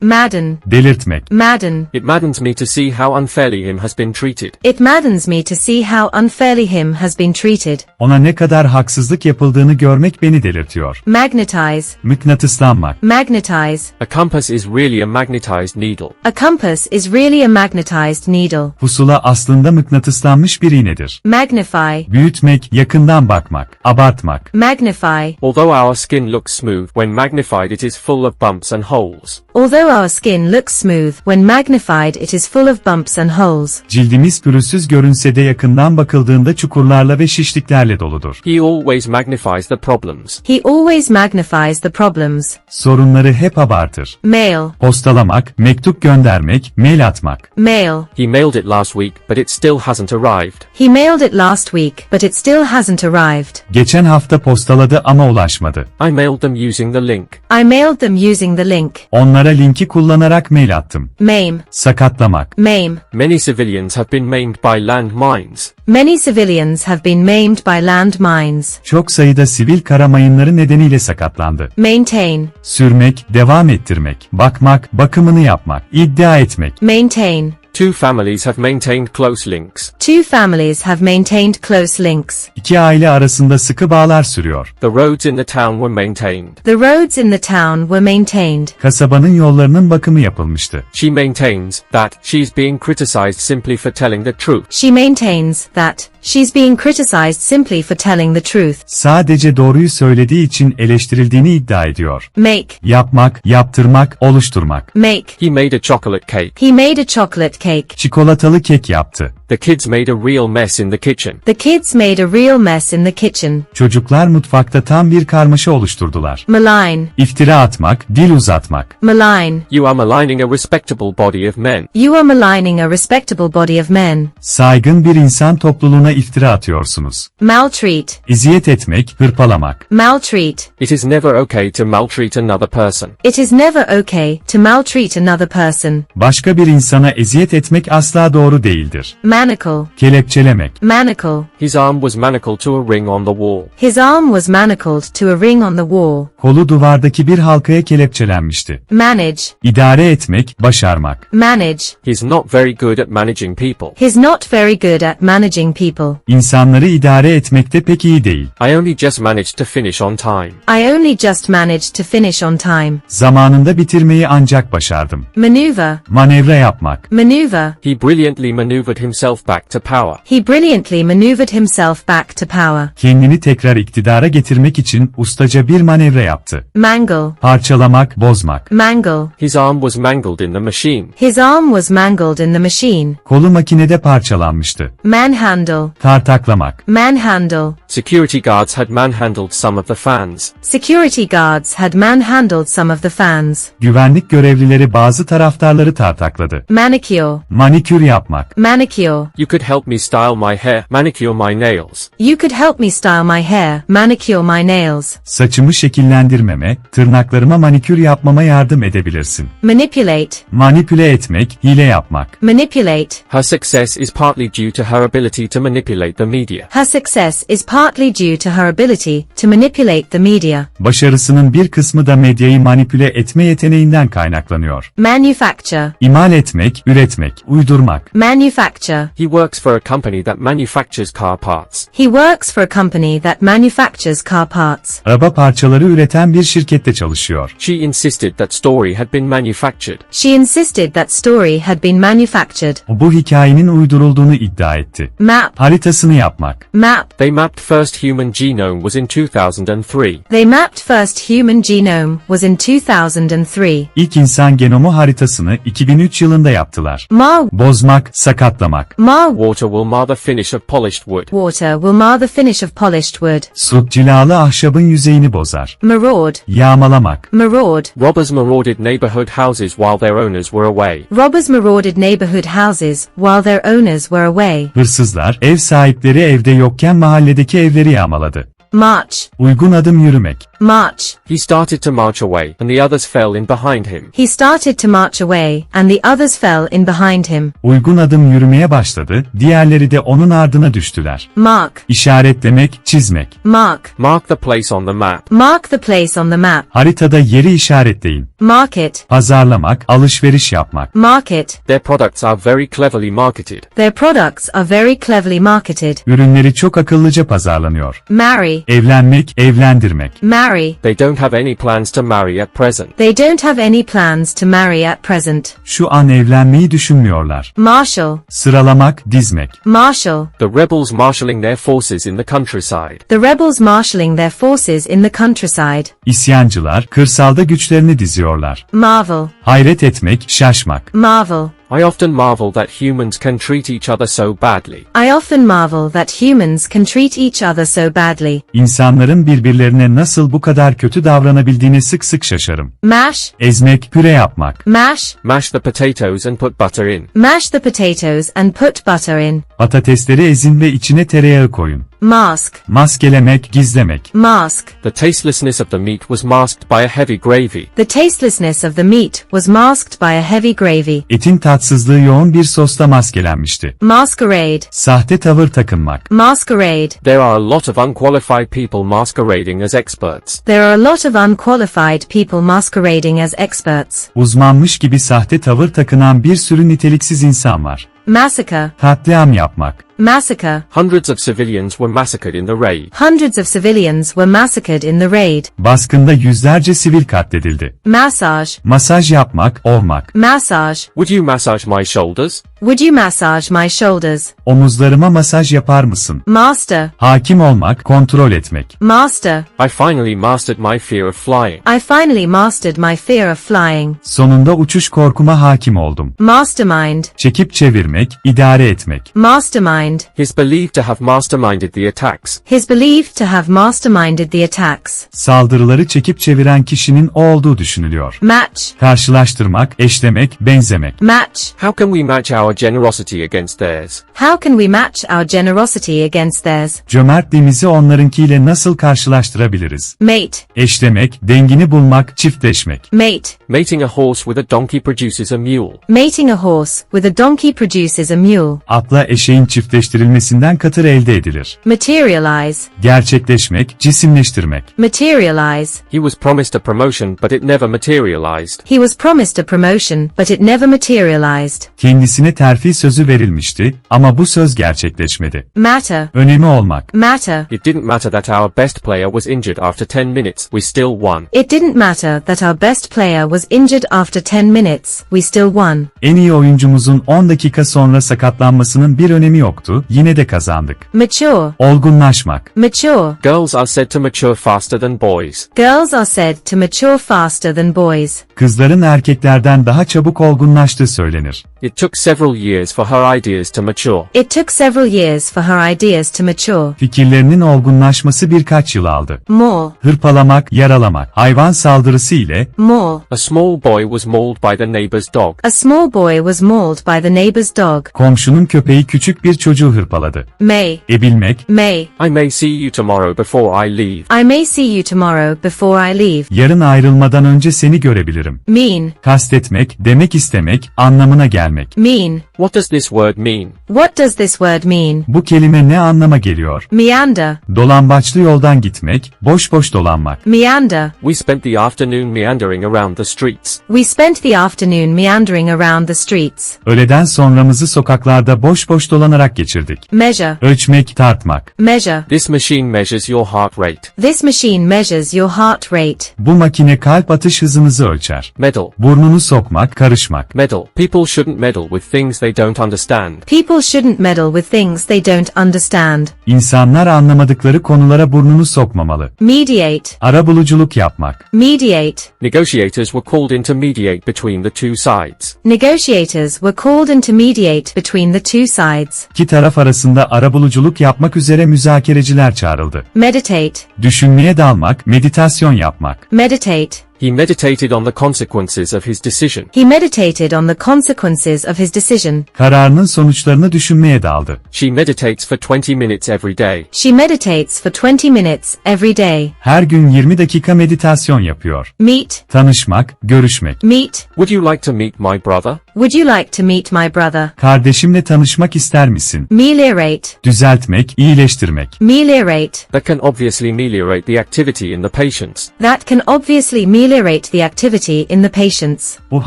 Madden. delirtmek, Madden. It maddens me to see how unfairly him has been treated. It maddens me to see how unfairly him has been treated. ona ne kadar haksızlık yapıldığını görmek beni delirtiyor. Magnetize. Mıknatıslanmak, Magnetize. A compass is really a magnetized needle. A compass is really a magnetized needle. pusula aslında mıknatıslanmış bir iğnedir. Magnify. Büyütmek, yakından bakmak, abartmak. Magnify. Although our skin looks smooth, when magnified it is full of bumps and holes. Although our skin looks smooth, when magnified it is full of bumps and holes. Cildimiz pürüzsüz görünse de yakından bakıldığında çukurlarla ve şişliklerle doludur. He always magnifies the problems. He always magnifies the problems. Sorunları hep abartır. Mail. Postalamak, mektup göndermek, mail atmak. Mail. He mailed it last week, but it still hasn't arrived. He mailed it last week, but it still hasn't arrived. Geçen hafta postaladı ama ulaşmadı. I mailed them using the link. I mailed them using the link. Onlara linki kullanarak mail attım. Maim. Sakatlamak. Maim. Many civilians have been maimed by landmines. Many civilians have been maimed by landmines. Çok sayıda sivil kara mayınları nedeniyle sakatlandı. Maintain. Sürmek, devam ettirmek, bakmak, bakımını yapmak, iddia etmek. Maintain. Two families have maintained close links. Two families have maintained close links. İki aile arasında sıkı bağlar sürüyor. The roads in the town were maintained. The roads in the town were maintained. Kasabanın yollarının bakımı yapılmıştı. She maintains that she's being criticized simply for telling the truth. She maintains that she's being criticized simply for telling the truth. Sadece doğruyu söylediği için eleştirildiğini iddia ediyor. Make. Yapmak, yaptırmak, oluşturmak. Make. He made a chocolate cake. He made a chocolate cake. Çikolatalı kek yaptı. The kids made a real mess in the kitchen. The kids made a real mess in the kitchen. Çocuklar mutfakta tam bir karmaşa oluşturdular. Malign. İftira atmak, dil uzatmak. Malign. You are maligning a respectable body of men. You are maligning a respectable body of men. Saygın bir insan topluluğuna iftira atıyorsunuz. Maltreat. İziyet etmek, hırpalamak. Maltreat. It is never okay to maltreat another person. It is never okay to maltreat another person. Başka bir insana eziyet etmek asla doğru değildir. Manacle. Kelepçelemek. Manacle. His arm was manacled to a ring on the wall. His arm was manacled to a ring on the wall. Kolu duvardaki bir halkaya kelepçelenmişti. Manage. İdare etmek, başarmak. Manage. He's not very good at managing people. He's not very good at managing people. İnsanları idare etmekte pek iyi değil. I only just managed to finish on time. I only just managed to finish on time. Zamanında bitirmeyi ancak başardım. Maneuver. Manevra yapmak. Maneuver. He brilliantly maneuvered himself back to power. He brilliantly maneuvered himself back to power. Kendini tekrar iktidara getirmek için ustaca bir manevra yaptı. Mangle. Parçalamak, bozmak. Mangle. His arm was mangled in the machine. His arm was mangled in the machine. Kolu makinede parçalanmıştı. Manhandle. Tartaklamak. Manhandle. Security guards had manhandled some of the fans. Security guards had manhandled some of the fans. Güvenlik görevlileri bazı taraftarları tartakladı. Manicure. Manikür yapmak. Manicure. You could help me style my hair, manicure my nails. You could help me style my hair, manicure my nails. Saçımı şekillendirmeme, tırnaklarıma manikür yapmama yardım edebilirsin. Manipulate. Manipüle etmek, hile yapmak. Manipulate. Her success is partly due to her ability to manipulate the media. Her success is partly due to her ability to manipulate the media. Başarısının bir kısmı da medyayı manipüle etme yeteneğinden kaynaklanıyor. Manufacture. İmal etmek, üretmek, uydurmak. Manufacture. He works for a company that manufactures car parts. He works for a company that manufactures car parts. Araba parçaları üreten bir şirkette çalışıyor. She insisted that story had been manufactured. She insisted that story had been manufactured. O bu hikayenin uydurulduğunu iddia etti. Map. Haritasını yapmak. Map. They mapped first human genome was in 2003. They mapped first human genome was in 2003. İlk insan genomu haritasını 2003 yılında yaptılar. Mar. Bozmak, sakatlamak. Mar. Water will mar the finish of polished wood. Water will mar the finish of polished wood. Su, cilalı ahşabın yüzeyini bozar. Maraud. Yağmalamak. Maraud. Robbers marauded neighborhood houses while their owners were away. Robbers marauded neighborhood houses while their owners were away. Hırsızlar, ev sahipleri evde yokken mahalledeki evleri yağmaladı. March. Uygun adım yürümek. March. He started to march away, and the others fell in behind him. He started to march away, and the others fell in behind him. Uygun adım yürümeye başladı, diğerleri de onun ardına düştüler. Mark, İşaretlemek, çizmek. mark. Mark the place on the map. Mark the place on the map. Haritada yeri işaretleyin. Market, Pazarlamak, alışveriş yapmak. market. Their products are very cleverly marketed. Their products are very cleverly marketed. Ürünleri çok akıllıca pazarlanıyor. Marry, Evlenmek, evlendirmek. marry. They don't have any plans to marry at present. They don't have any plans to marry at present. Şu an evlenmeyi düşünmüyorlar. Marshal, Sıralamak, dizmek. marshal. The rebels marshalling their forces in the countryside. The rebels marshalling their forces in the countryside. İsyancılar, kırsalda güçlerini diziyorlar. Marvel, Hayret etmek, şaşmak. marvel. I often marvel that humans can treat each other so badly. I often marvel that humans can treat each other so badly. İnsanların birbirlerine nasıl bu kadar kötü davranabildiğine sık sık şaşarım. Mash, Ezmek, püre yapmak. mash, Mash the potatoes and put butter in. mash the potatoes and put butter in. Patatesleri ezin ve içine tereyağı koyun. Mask, Maskelemek, gizlemek. mask. The tastelessness of the meat was masked by a heavy gravy. The tastelessness of the meat was masked by a heavy gravy. Etin tatsızlığı yoğun bir sosla maskelenmişti. Masquerade, Sahte tavır takınmak. masquerade. There are a lot of unqualified people masquerading as experts. There are a lot of unqualified people masquerading as experts. Uzmanmış gibi sahte tavır takınan bir sürü niteliksiz insan var. Massacre, Katliam yapmak. Massacre. Hundreds of civilians were massacred in the raid. Hundreds of civilians were massacred in the raid. Baskında yüzlerce sivil katledildi. Massage, Masaj yapmak, ovmak. massage. Would you massage my shoulders? Would you massage my shoulders? Omuzlarıma masaj yapar mısın? Master, Hakim olmak, kontrol etmek. master. I finally mastered my fear of flying. I finally mastered my fear of flying. Sonunda uçuş korkuma hakim oldum. Mastermind, Çekip çevirmek, idare etmek. mastermind. He's believed to have masterminded the attacks. He's believed to have masterminded the attacks. Saldırıları çekip çeviren kişinin o olduğu düşünülüyor. Match, Karşılaştırmak, eşlemek, benzemek. match. How can we match our generosity against theirs? How can we match our generosity against theirs? Cömertliğimizi onlarınkiyle nasıl karşılaştırabiliriz? Mate, Eşlemek, dengini bulmak, çiftleşmek. mate. Mating a horse with a donkey produces a mule. Mating a horse with a donkey produces a mule. Atla eşeğin çiftleştirilmesinden katır elde edilir. Materialize, Gerçekleşmek, cisimleştirmek. materialize. He was promised a promotion but it never materialized. He was promised a promotion, but it never materialized. Kendisine terfi sözü verilmişti ama bu söz gerçekleşmedi. Matter, Önemi olmak. matter. It didn't matter that our best player was injured after 10 minutes, we still won. It didn't matter that our best player was injured after 10 minutes, we still won. En iyi oyuncumuzun 10 dakika sonra sakatlanmasının bir önemi yoktu, yine de kazandık. Mature, Olgunlaşmak. mature. Girls are said to mature faster than boys. Girls are said to mature faster than boys. Kızların erkeklerden daha çabuk olgunlaştığı söylenir. It took several years for her ideas to mature. It took several years for her ideas to mature. Fikirlerinin olgunlaşması birkaç yıl aldı. More, Hırpalamak, yaralamak, hayvan saldırısı ile more. A small boy was mauled by the neighbor's dog. A small boy was mauled by the neighbor's dog. komşunun köpeği küçük bir çocuğu hırpaladı. May, Ebilmek, may. I may see you tomorrow before I leave. I may see you tomorrow before I leave. yarın ayrılmadan önce seni görebilirim. Mean, Kastetmek, demek istemek, anlamına gelmek. mean. What does this word mean? What does this word mean? Bu kelime ne anlama geliyor? Meander, Dolambaçlı yoldan gitmek, boş boş dolanmak. meander. We spent the afternoon meandering around the streets. We spent the afternoon meandering around the streets. Öğleden sonramızı sokaklarda boş boş dolanarak geçirdik. Measure, Ölçmek, tartmak. measure. This machine measures your heart rate. This machine measures your heart rate. Bu makine kalp atış hızınızı ölçer. Meddle. Burnunu sokmak, karışmak. Meddle. People shouldn't meddle with things they don't understand. People shouldn't meddle with things they don't understand. İnsanlar anlamadıkları konulara burnunu sokmamalı. Mediate, Arabuluculuk yapmak. mediate. Negotiators were called in to mediate between the two sides. Negotiators were called in to mediate between the two sides. İki taraf arasında arabuluculuk yapmak üzere müzakereciler çağrıldı. Meditate, Düşünmeye dalmak, meditasyon yapmak. meditate. He meditated on the consequences of his decision. He meditated on the consequences of his decision. Kararının sonuçlarını düşünmeye daldı. She meditates for 20 minutes every day. She meditates for 20 minutes every day. Her gün 20 dakika meditasyon yapıyor. Meet, Tanışmak, görüşmek. meet. Would you like to meet my brother? Would you like to meet my brother? Kardeşimle tanışmak ister misin? Meliorate, Düzeltmek, iyileştirmek. meliorate. That can obviously ameliorate the activity in the patients. That can obviously meliorate the activity in the patients. Bu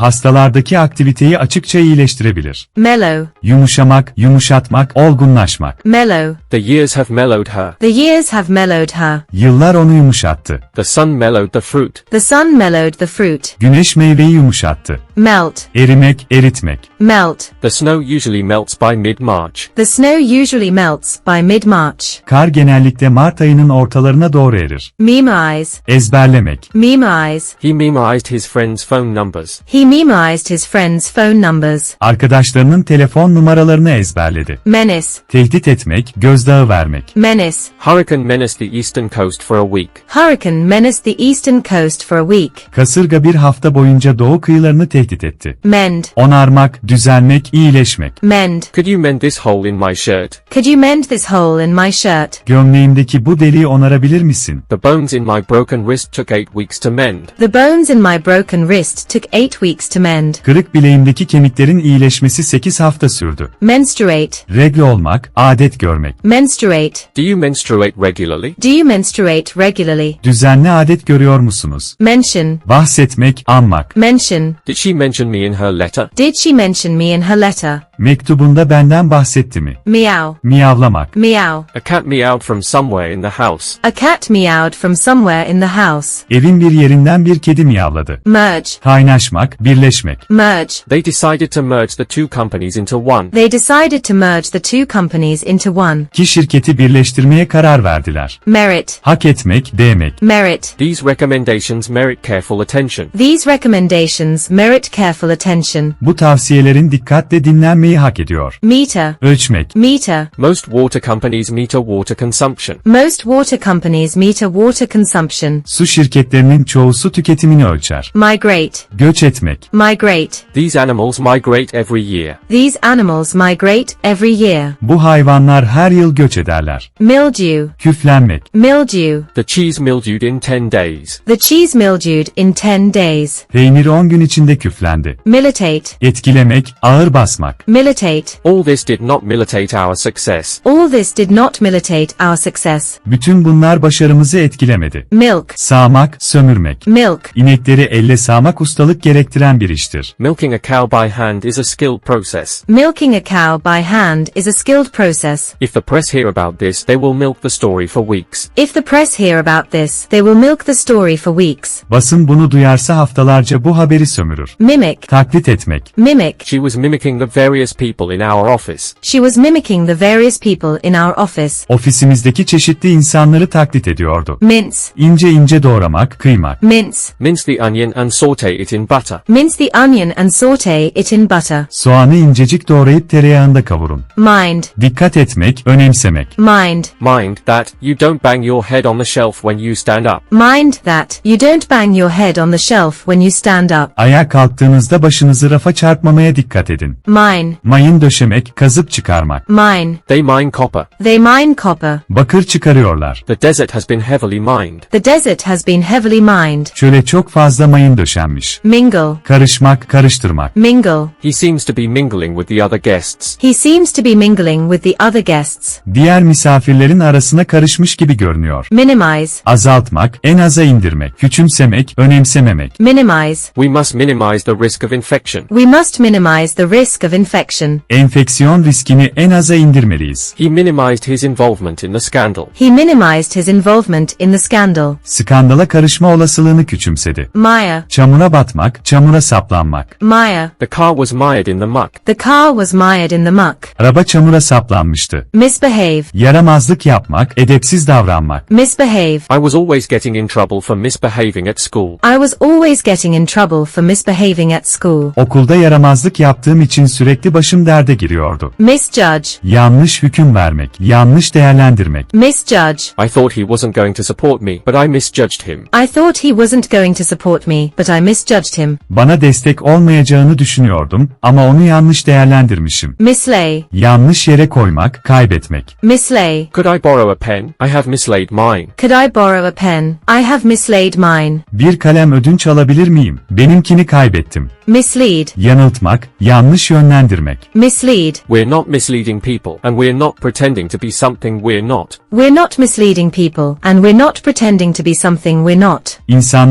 hastalardaki aktiviteyi açıkça iyileştirebilir. Mellow, Yumuşamak, yumuşatmak, olgunlaşmak. mellow. The years have mellowed her. The years have mellowed her. Yıllar onu yumuşattı. The sun mellowed the fruit. The sun mellowed the fruit. Güneş meyveyi yumuşattı. Melt, Erimek, eritmek. melt. The snow usually melts by mid-March. The snow usually melts by mid-March. Kar genellikle Mart ayının ortalarına doğru erir. Memorize, Ezberlemek. memorize. He memorized his friends' phone numbers. He memorized his friends' phone numbers. Arkadaşlarının telefon numaralarını ezberledi. Menace, Tehdit etmek, gözdağı vermek. menace. Hurricane menaced the eastern coast for a week. Hurricane menaced the eastern coast for a week. Kasırga bir hafta boyunca doğu kıyılarını tehdit etti. Mend, Onarmak, düzelmek, iyileşmek. mend. Could you mend this hole in my shirt? Could you mend this hole in my shirt? Gömleğimdeki bu deliği onarabilir misin? The bones in my broken wrist took eight weeks to mend. The bones in my broken wrist took eight weeks to mend. Kırık bileğimdeki kemiklerin iyileşmesi 8 hafta sürdü. Menstruate, Regle olmak, adet görmek. menstruate. Do you menstruate regularly? Do you menstruate regularly? Düzenli adet görüyor musunuz? Mention, Bahsetmek, anmak. mention. Did she mention me in her letter? Did she mention me in her letter? Mektubunda benden bahsetti mi? Meow, Miyavlamak. meow. A cat meowed from somewhere in the house. A cat meowed from somewhere in the house. Evin bir yerinden bir kedi miyavladı. Merge, Kaynaşmak, birleşmek. merge. They decided to merge the two companies into one. They decided to merge the two companies into one. İki şirketi birleştirmeye karar verdiler. Merit, Hak etmek, değmek. merit. These recommendations merit careful attention. These recommendations merit careful attention. Bu tavsiyelerin dikkatle dinlenmeyi hak ediyor. Meter, Ölçmek. meter. Most water companies meter water consumption. Most water companies meter water consumption. Su şirketlerinin çoğu su tüketimini ölçer. Migrate, Göç etmek. migrate. These animals migrate every year. These animals migrate every year. Bu hayvanlar her yıl göç ederler. Mildew, Küflenmek. mildew. The cheese mildewed in 10 days. The cheese mildewed in 10 days. Peynir 10 gün içinde küflendi. Militate, Etkilemek, ağır basmak. militate. All this did not militate our success. All this did not militate our success. Bütün bunlar başarımızı etkilemedi. Milk, Sağmak, sömürmek. milk. İnekleri elle sağmak ustalık gerektiren bir iştir. Milking a cow by hand is a skilled process. Milking a cow by hand is a skilled process. If the press hear about this, they will milk the story for weeks. If the press hear about this, they will milk the story for weeks. Basın bunu duyarsa haftalarca bu haberi sömürür. Mimic, Taklit etmek. mimic. She was mimicking the various people in our office. She was mimicking the various people in our office. Ofisimizdeki çeşitli insanları taklit ediyordu. Mince, İnce ince doğramak, kıymak. mince. Mince the onion and saute it in butter. Mince the onion and saute it in butter. Soğanı incecik doğrayıp tereyağında kavurun. Mind, Dikkat etmek, önemsemek. mind. Mind that you don't bang your head on the shelf when you stand up. Mind that you don't bang your head on the shelf when you stand up. Ayağa kalktığınızda başınızı rafa çarpmamaya dikkat edin. Mine, Mayın döşemek, kazıp çıkarmak. mine. They mine copper. They mine copper. Bakır çıkarıyorlar. The desert has been heavily mined. The desert has been heavily mined. Çöle çok fazla mayın döşenmiş. Mingle, Karışmak, karıştırmak. mingle. He seems to be mingling with the other guests. He seems to be mingling with the other guests. Diğer misafirlerin arasına karışmış gibi görünüyor. Minimize, Azaltmak, en aza indirmek, küçümsemek, önemsememek. minimize. We must minimize the risk of infection. We must minimize the risk of infection. Enfeksiyon riskini en aza indirmeliyiz. He minimized his involvement in the scandal. He minimized his involvement in the scandal. Skandala karışma olasılığını küçümsedi. Mire, Çamura batmak, çamura saplanmak. mire. The car was mired in the muck. The car was mired in the muck. Araba çamura saplanmıştı. Misbehave, Yaramazlık yapmak, edepsiz davranmak. misbehave. I was always getting in trouble for misbehaving at school. I was always getting in trouble for misbehaving at school. Okulda yaramazlık yaptığım için sürekli başım derde giriyordu. Misjudge, Yanlış hüküm vermek, yanlış değerlendirmek. misjudge. I thought he wasn't going to support me, but I misjudged him. I thought he wasn't wasn't going to support me, but I misjudged him. Bana destek olmayacağını düşünüyordum ama onu yanlış değerlendirmişim. Mislay. Yanlış yere koymak, kaybetmek. Mislay. Could I borrow a pen? I have mislaid mine. Could I borrow a pen? I have mislaid mine. Bir kalem ödünç alabilir miyim? Benimkini kaybettim. Mislead. Yanıltmak, yanlış yönlendirmek. Mislead. We're not misleading people, and we're not pretending to be something we're not. We're not misleading people, and we're not pretending to be something we're not.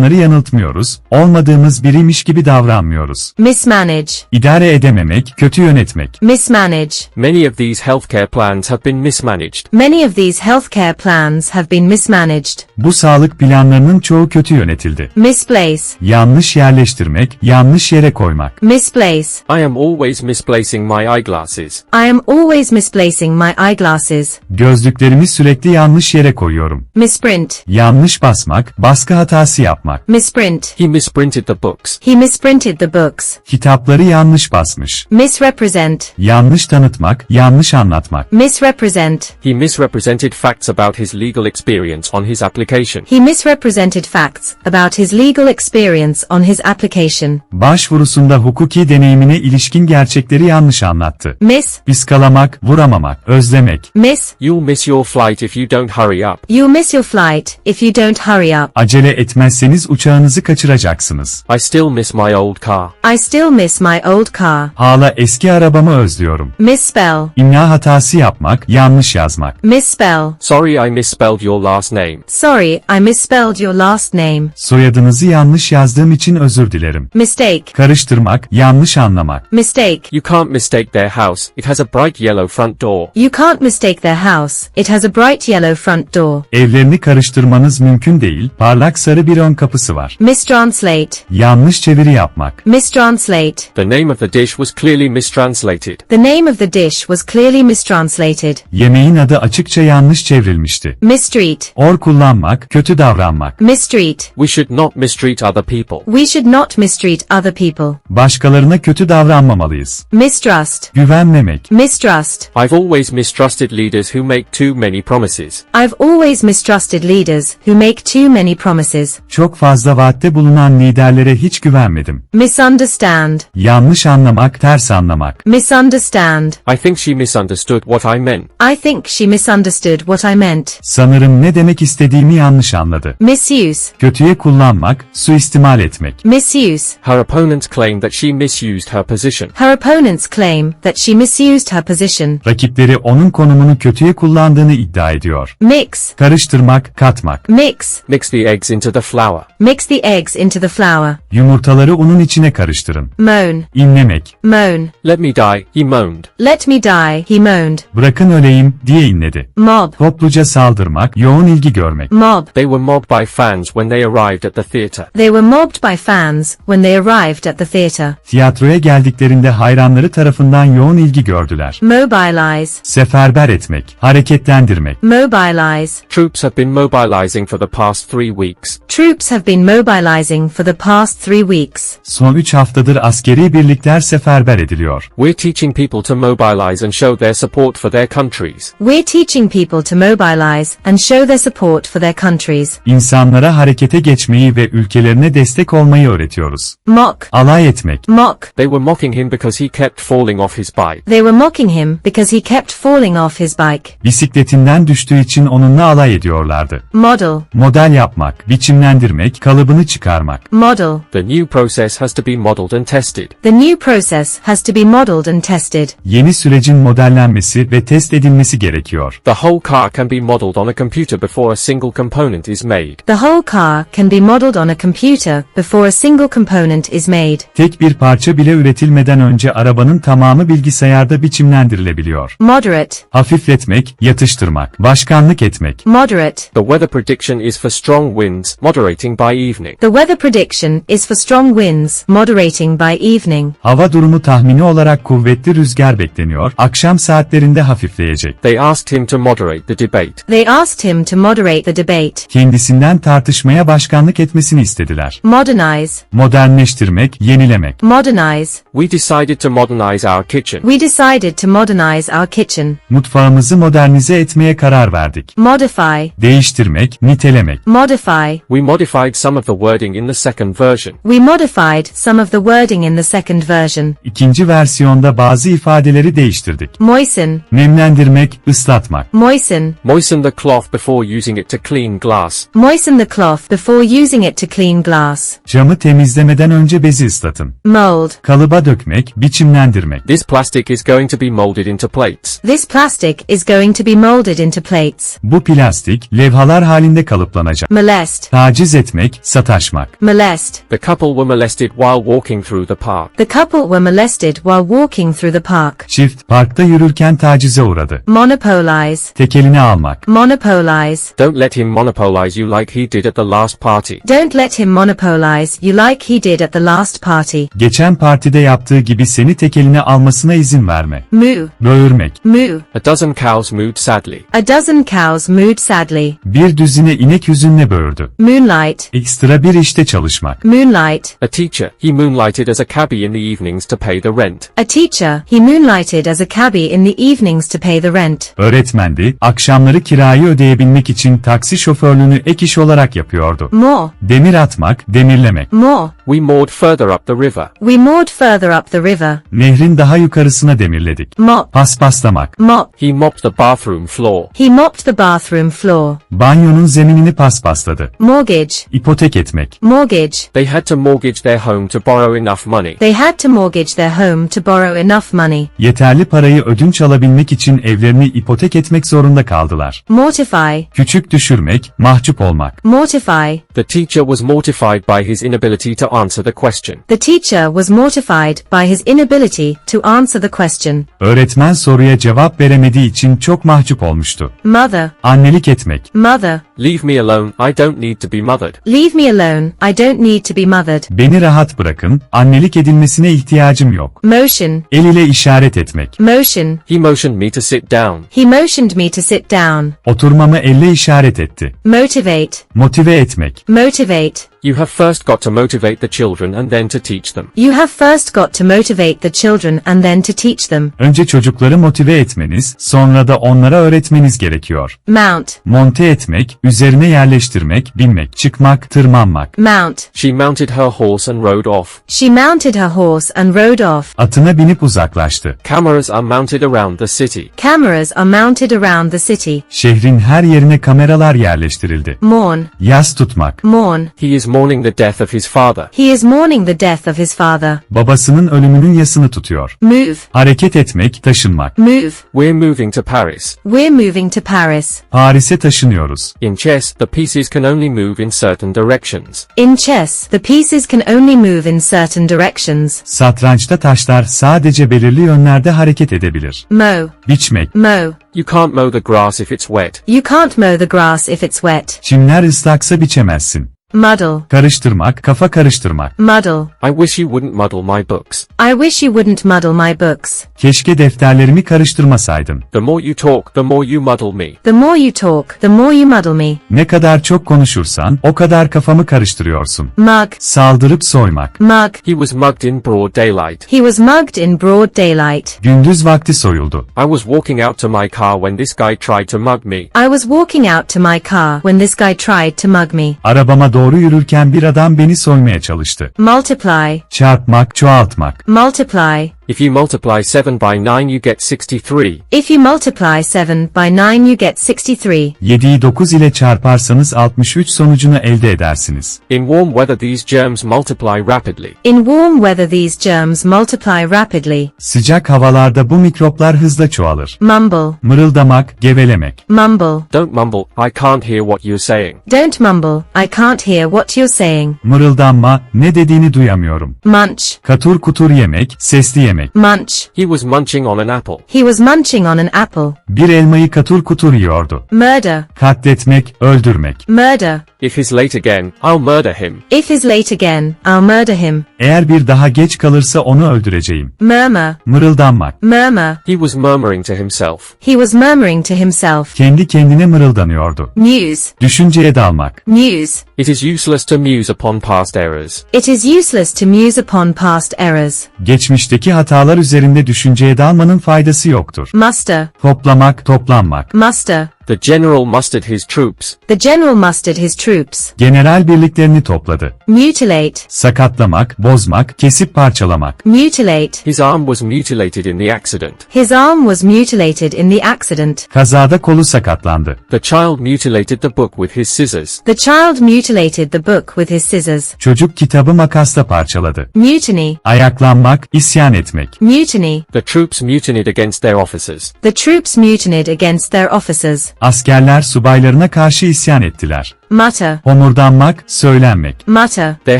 İnsanları yanıltmıyoruz, olmadığımız biriymiş gibi davranmıyoruz. Mismanage. İdare edememek, kötü yönetmek. Mismanage. Many of these healthcare plans have been mismanaged. Many of these healthcare plans have been mismanaged. Bu sağlık planlarının çoğu kötü yönetildi. Misplace. Yanlış yerleştirmek, yanlış yere koymak. Misplace. I am always misplacing my eyeglasses. I am always misplacing my eyeglasses. Gözlüklerimi sürekli yanlış yere koyuyorum. Misprint. Yanlış basmak, baskı hatası yapmak. Misprint. He misprinted the books. He misprinted the books. Kitapları yanlış basmış. Misrepresent. Yanlış tanıtmak, yanlış anlatmak. Misrepresent. He misrepresented facts about his legal experience on his application. He misrepresented facts about his legal experience on his application. Başvurusunda hukuki deneyimine ilişkin gerçekleri yanlış anlattı. Miss. Iskalamak, vuramamak, özlemek. Miss. You'll miss your flight if you don't hurry up. You'll miss your flight if you don't hurry up. Acele etmezseniz uçağınızı kaçıracaksınız. I still miss my old car. I still miss my old car. Hala eski arabamı özlüyorum. Misspell. İmla hatası yapmak, yanlış yazmak. Misspell. Sorry I misspelled your last name. Sorry, I misspelled your last name. Soyadınızı yanlış yazdığım için özür dilerim. Mistake. Karıştırmak, yanlış anlamak. Mistake. You can't mistake their house. It has a bright yellow front door. You can't mistake their house. It has a bright yellow front door. Evlerini karıştırmanız mümkün değil, parlak sarı bir ön kapısı var. Mistranslate. Yanlış çeviri yapmak. Mistranslate. The name of the dish was clearly mistranslated. The name of the dish was clearly mistranslated. Yemeğin adı açıkça yanlış çevrilmişti. Mistreat. Or kullanmak, kötü davranmak. Mistreat. We should not mistreat other people. We should not mistreat other people. Başkalarına kötü davranmamalıyız. Mistrust. Güvenmemek. Mistrust. I've always mistrusted leaders who make too many promises. I've always mistrusted leaders who make too many promises. Çok fazla vaatte bulunan liderlere hiç güvenmedim. Misunderstand. Yanlış anlamak, ters anlamak. Misunderstand. I think she misunderstood what I meant. I think she misunderstood what I meant. Sanırım ne demek istediğimi yanlış anladı. Misuse. Kötüye kullanmak, suistimal etmek. Misuse. Her opponents claim that she misused her position. Her opponents claim that she misused her position. Rakipleri onun konumunu kötüye kullandığını iddia ediyor. Mix. Karıştırmak, katmak. Mix. Mix the eggs into the flour. Mix the eggs into the flour. Yumurtaları unun içine karıştırın. Moan. İnlemek. Moan. Let me die, he moaned. Let me die, he moaned. Bırakın öleyim, diye inledi. Mob. Topluca saldırmak, yoğun ilgi görmek. Mob. They were mobbed by fans when they arrived at the theatre. They were mobbed by fans when they arrived at the theatre. Tiyatroya geldiklerinde hayranları tarafından yoğun ilgi gördüler. Mobilize. Seferber etmek, hareketlendirmek. Mobilize. Troops have been mobilizing for the past three weeks. Troops have been mobilizing for the past three weeks. Son 3 haftadır askeri birlikler seferber ediliyor. We're teaching people to mobilize and show their support for their countries. We're teaching people to mobilize and show their support for their countries. İnsanlara harekete geçmeyi ve ülkelerine destek olmayı öğretiyoruz. Mock. Alay etmek, Mock. They were mocking him because he kept falling off his bike. They were mocking him because he kept falling off his bike. bisikletinden düştüğü için onunla alay ediyorlardı. Model. Model yapmak, biçimlendirmek, kalıbını çıkarmak. Model. The new process has to be modeled and tested. The new process has to be modeled and tested. Yeni sürecin modellenmesi ve test edilmesi gerekiyor. The whole car can be modeled on a computer before a single component is made. The whole car can be modeled on a computer before a single component is made. Tek bir parça bile üretilmeden önce arabanın tamamı bilgisayarda biçimlendirilebiliyor. Moderate. Hafifletmek, yatıştırmak, başkanlık etmek. Moderate. The weather prediction is for strong winds, moderating by evening. The weather prediction is for strong winds, moderating by evening. Hava durumu tahmini olarak kuvvetli rüzgar bekleniyor, akşam saatlerinde hafifleyecek. They asked him to moderate the debate. They asked him to moderate the debate. Kendisinden tartışmaya başkanlık etmesini istediler. Modernize. Modernleştirmek, yenilemek. Modernize. We decided to modernize our kitchen. We decided to modernize our kitchen. Mutfağımızı modernize etmeye karar verdik. Modify. Değiştirmek, nitelemek. Modify. We modified modified some of the wording in the second version. We modified some of the wording in the second version. İkinci versiyonda bazı ifadeleri değiştirdik. Moisten, Nemlendirmek, ıslatmak. moisten, Moisten the cloth before using it to clean glass. moisten the cloth before using it to clean glass. Camı temizlemeden önce bezi ıslatın. Mold. Kalıba dökmek, biçimlendirmek. This plastic is going to be molded into plates. This plastic is going to be molded into plates. Bu plastik, levhalar halinde kalıplanacak. Molest, Taciz etmek, sataşmak. molest. The couple were molested while walking through the park. The couple were molested while walking through the park. Çift, parkta yürürken tacize uğradı. Monopolize, Tekelini almak. monopolize. Don't let him monopolize you like he did at the last party. Don't let him monopolize you like he did at the last party. Geçen partide yaptığı gibi seni tekeline almasına izin verme. Moo, Böğürmek. moo. A dozen cows mooed sadly. A dozen cows mooed sadly. Bir düzine inek hüzünle böğürdü. Moonlight, Ekstra bir işte çalışmak. moonlight. A teacher, he moonlighted as a cabbie in the evenings to pay the rent. A teacher, he moonlighted as a cabbie in the evenings to pay the rent. Öğretmendi, akşamları kirayı ödeyebilmek için taksi şoförlüğünü ek iş olarak yapıyordu. More, Demir atmak, demirlemek. more. We moored further up the river. We moored further up the river. Nehrin daha yukarısına demirledik. Mop, Paspaslamak. mop. He mopped the bathroom floor. He mopped the bathroom floor. Banyonun zeminini paspasladı. Mortgage, İpotek etmek. mortgage. They had to mortgage their home to borrow enough money. They had to mortgage their home to borrow enough money. Yeterli parayı ödünç alabilmek için evlerini ipotek etmek zorunda kaldılar. Mortify, Küçük düşürmek, mahcup olmak. mortify. The teacher was mortified by his inability to answer the question. The teacher was mortified by his inability to answer the question. Öğretmen soruya cevap veremediği için çok mahcup olmuştu. Mother, Annelik etmek. mother. Leave me alone, I don't need to be mothered. Leave me alone, I don't need to be mothered. Beni rahat bırakın, annelik edilmesine ihtiyacım yok. Motion, El ile işaret etmek. motion. He motioned me to sit down. He motioned me to sit down. Oturmamı elle işaret etti. Motivate, Motive etmek. motivate. You have first got to motivate the children and then to teach them. You have first got to motivate the children and then to teach them. Önce çocukları motive etmeniz, sonra da onlara öğretmeniz gerekiyor. Mount, Monte etmek, üzerine yerleştirmek, binmek, çıkmak, tırmanmak. mount. She mounted her horse and rode off. She mounted her horse and rode off. Atına binip uzaklaştı. Cameras are mounted around the city. Cameras are mounted around the city. Şehrin her yerine kameralar yerleştirildi. Mourn, Yas tutmak. mourn. He is mourning the death of his father. He is mourning the death of his father. Babasının ölümünün yasını tutuyor. Move, Hareket etmek, taşınmak. move. We're moving to Paris. We're moving to Paris. Paris'e taşınıyoruz. In chess, the pieces can only move in certain directions. In chess, the pieces can only move in certain directions. Satrançta taşlar sadece belirli yönlerde hareket edebilir. Mow, Biçmek. mow. You can't mow the grass if it's wet. You can't mow the grass if it's wet. Çimler ıslaksa biçemezsin. Muddle, Karıştırmak, kafa karıştırmak. muddle. I wish you wouldn't muddle my books. I wish you wouldn't muddle my books. Keşke defterlerimi karıştırmasaydın. The more you talk, the more you muddle me. The more you talk, the more you muddle me. Ne kadar çok konuşursan, o kadar kafamı karıştırıyorsun. Mug, Saldırıp soymak. mug. He was mugged in broad daylight. He was mugged in broad daylight. Gündüz vakti soyuldu. I was walking out to my car when this guy tried to mug me. I was walking out to my car when this guy tried to mug me. Arabama doğru yürürken bir adam beni soymaya çalıştı. Multiply, Çarpmak, çoğaltmak. multiply. If you multiply 7 by 9 you get 63. If you multiply 7 by 9 you get 63. 7'yi 9 ile çarparsanız 63 sonucunu elde edersiniz. In warm weather these germs multiply rapidly. In warm weather these germs multiply rapidly. Sıcak havalarda bu mikroplar hızla çoğalır. Mumble, Mırıldamak, gevelemek. mumble. Don't mumble, I can't hear what you're saying. Don't mumble, I can't hear what you're saying. Mırıldanma, ne dediğini duyamıyorum. Munch, Katur kutur yemek, sesli yemek. Munch. He was munching on an apple. He was munching on an apple. Bir elmayı katur kutur yiyordu. Murder, Katletmek, öldürmek. murder. If he's late again, I'll murder him. If he's late again, I'll murder him. Eğer bir daha geç kalırsa onu öldüreceğim. Murmur, Mırıldanmak. murmur. He was murmuring to himself. He was murmuring to himself. Kendi kendine mırıldanıyordu. News, Düşünceye dalmak. news. It is useless to muse upon past errors. It is useless to muse upon past errors. Geçmişteki hatalar üzerinde düşünceye dalmanın faydası yoktur. Muster, Toplamak, toplanmak. muster. The general mustered his troops. The general mustered his troops. General birliklerini topladı. Mutilate. Sakatlamak, bozmak, kesip parçalamak. Mutilate. His arm was mutilated in the accident. His arm was mutilated in the accident. Kazada kolu sakatlandı. The child mutilated the book with his scissors. The child mutilated the book with his scissors. Çocuk kitabı makasla parçaladı. Mutiny. Ayaklanmak, isyan etmek. Mutiny. The troops mutinied against their officers. The troops mutinied against their officers. Askerler subaylarına karşı isyan ettiler. Mutter. Homurdanmak, söylenmek. Mutter. There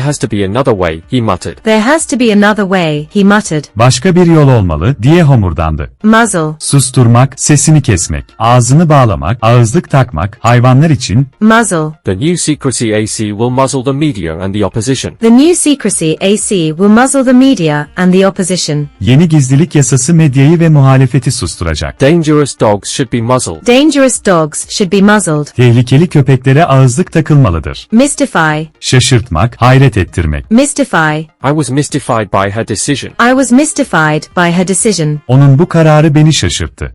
has to be another way, he muttered. There has to be another way, he muttered. Başka bir yol olmalı, diye homurdandı. Muzzle. Susturmak, sesini kesmek. Ağzını bağlamak, ağızlık takmak, hayvanlar için, Muzzle. The new secrecy AC will muzzle the media and the opposition. The new secrecy AC will muzzle the media and the opposition. yeni gizlilik yasası medyayı ve muhalefeti susturacak. Dangerous dogs should be muzzled. Dangerous dogs should be muzzled. Tehlikeli köpeklere ağızlık takılmalıdır. Mystify. Şaşırtmak, hayret ettirmek. Mystify. I was mystified by her decision. I was mystified by her decision. Onun bu kararı beni şaşırttı.